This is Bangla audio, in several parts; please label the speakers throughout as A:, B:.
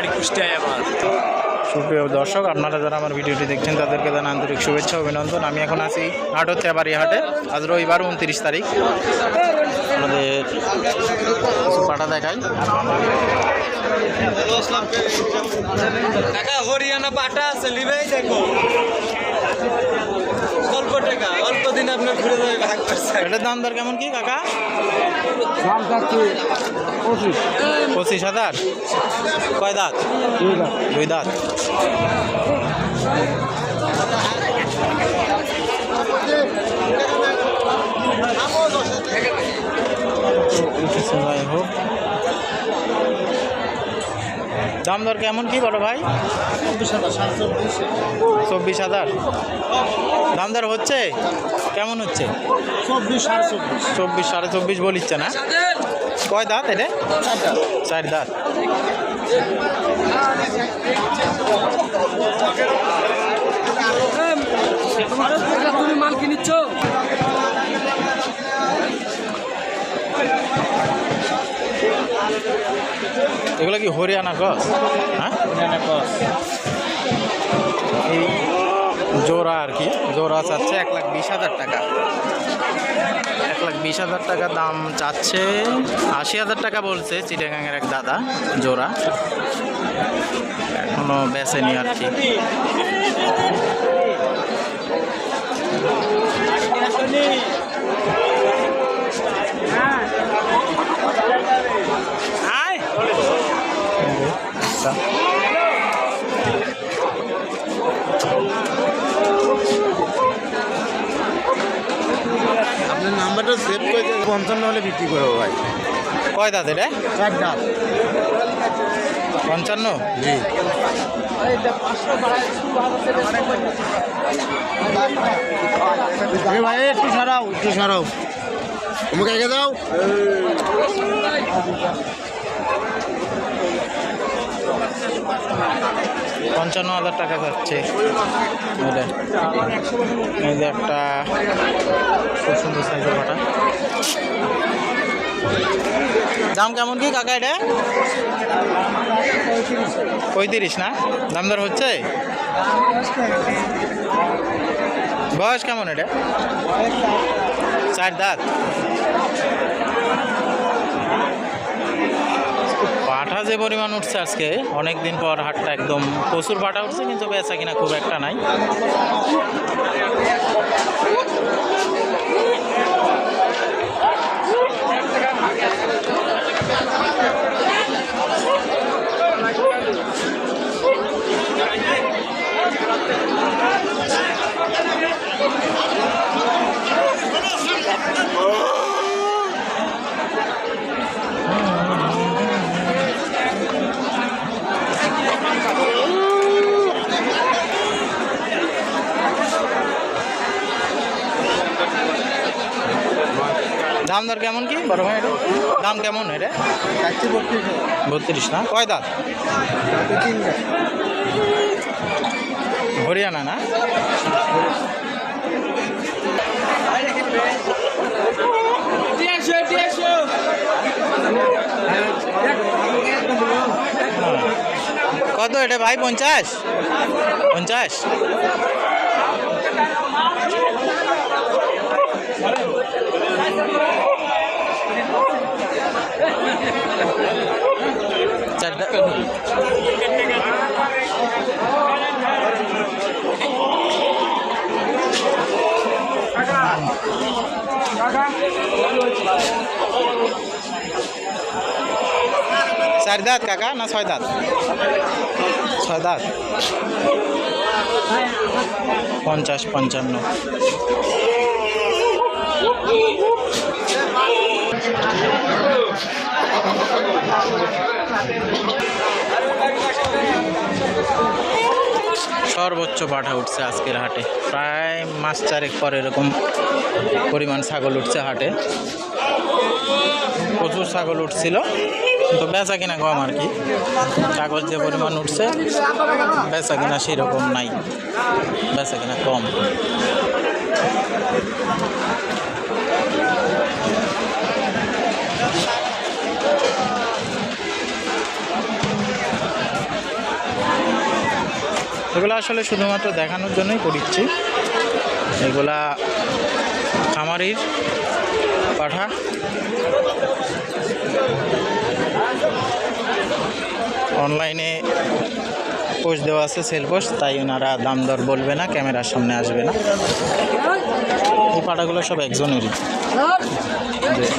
A: বাড়ি কুষ্টিয়ায় আমার।
B: সুপ্রিয় দর্শক আপনারা যারা আমার ভিডিওটি দেখছেন তাদেরকে জানা আন্তরিক শুভেচ্ছা অভিনন্দন। আমি এখন আছি নাটোর তেবারি হাটে আজ রবিবার উনত্রিশ তারিখ। আমাদের পাটা দেখাই।
A: হরিয়ানা পাটা আছে লিবেই দেখো। অল্প টাকা অল্প দিনে আপনার ঘুরে যাবে ভাগ করছে।
B: এটার দাম দর কেমন কি কাকা? পঁচিশ। হাজার? কয় দাঁত? দুই দাঁত। যাই দাম দর কেমন কি বলো ভাই? চব্বিশ হাজার। দাম দর হচ্ছে? কেমন হচ্ছে?
C: চব্বিশ সাড়ে চব্বিশ
B: বলিচ্ছে না? কয় দাঁত এটা? চার দাঁত।
A: মাল কিনিচ্ছ
B: এগুলো কি হরিয়ানা ক্রস হ্যাঁ? এই জোড়া আর কি জোড়া চাচ্ছে এক লাখ বিশ হাজার টাকা। এক লাখ বিশ হাজার টাকা দাম চাচ্ছে আশি হাজার টাকা বলছে চিটাগাঙের এক দাদা জোড়া। এখনও বেচেনি আর কি।
C: নাম্বারটা সেভ করে পঞ্চান্ন হলে বিক্রি করব ভাই।
B: কয় দাঁত এটা?
C: চার দাঁত।
B: পঞ্চান্ন?
C: জি। এ ভাই একটু সরাও একটু সরাও। আমাকে আগে দাও।
B: পঞ্চান্ন হাজার টাকা যাচ্ছে এটা। একটা খুব সুন্দর সাইজের পাটা। দাম কেমন কি কাকা এটা? পঁয়ত্রিশ না? দাম দর হচ্ছে? বয়স কেমন এটা? চার দাঁত। পাঠা যে পরিমাণ উঠছে আজকে অনেক দিন পর হাটটা একদম প্রচুর পাঠা উঠছে, কিন্তু বেচা কিনা খুব একটা নাই। দাম দর কেমন কি? বড় ভাই দাম কেমন
C: চারশো বত্রিশ
B: না? কয় দাঁত? হরিয়ানা না? কত এটা ভাই, পঞ্চাশ? পঞ্চাশ? চারটা চার দাঁত কাকা না ছয় দাঁত ছয় দাঁত পঞ্চাশ পঞ্চান্ন। সর্বোচ্চ পাঠা উঠছে আজকের হাটে। প্রায় মাস চারেক পর এরকম পরিমাণ ছাগল উঠছে হাটে। প্রচুর ছাগল উঠছিল। তো বেচা কিনা কম আর কি। কাগজ যে পরিমাণ উঠছে, বেচা কিনা সেরকম নাই। বেচা কিনা কম। এগুলো আসলে শুধুমাত্র দেখানোর জন্যই করিচ্ছি। এগুলা খামারির পাঠা। অনলাইনে পোস্ট দেওয়া আছে সেল পোস্ট, তাই ওনারা দাম দর বলবে না, ক্যামেরার সামনে আসবে না। এই পাটাগুলো সব একজনেরই।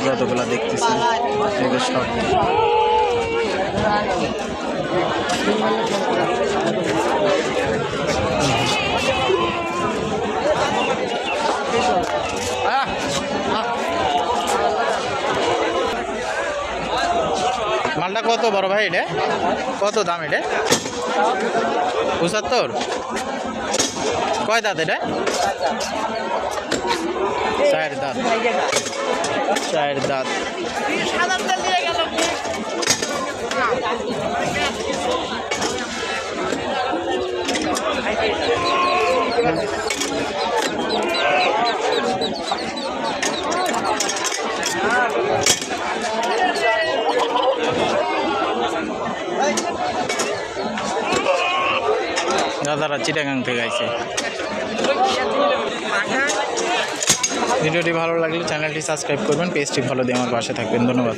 B: যতগুলো দেখতেছি সব। মালটা কত বড় ভাই এটা? কত দাম এটা? পঁচাত্তর? কয় দাঁত এটা? চার দাঁত। চার দাঁত। দাদারা চিটাগাং থেকে আইছে। ভিডিওটি ভালো লাগলে চ্যানেলটি সাবস্ক্রাইব করবেন, পেজটি ভালো দিয়ে আমার পাশে থাকবেন। ধন্যবাদ।